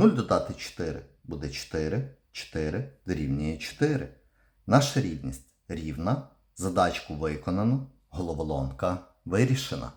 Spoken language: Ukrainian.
0 додати 4 буде 4, 4 дорівнює 4. Наша рівність рівна, задачку виконано, головоломка вирішена.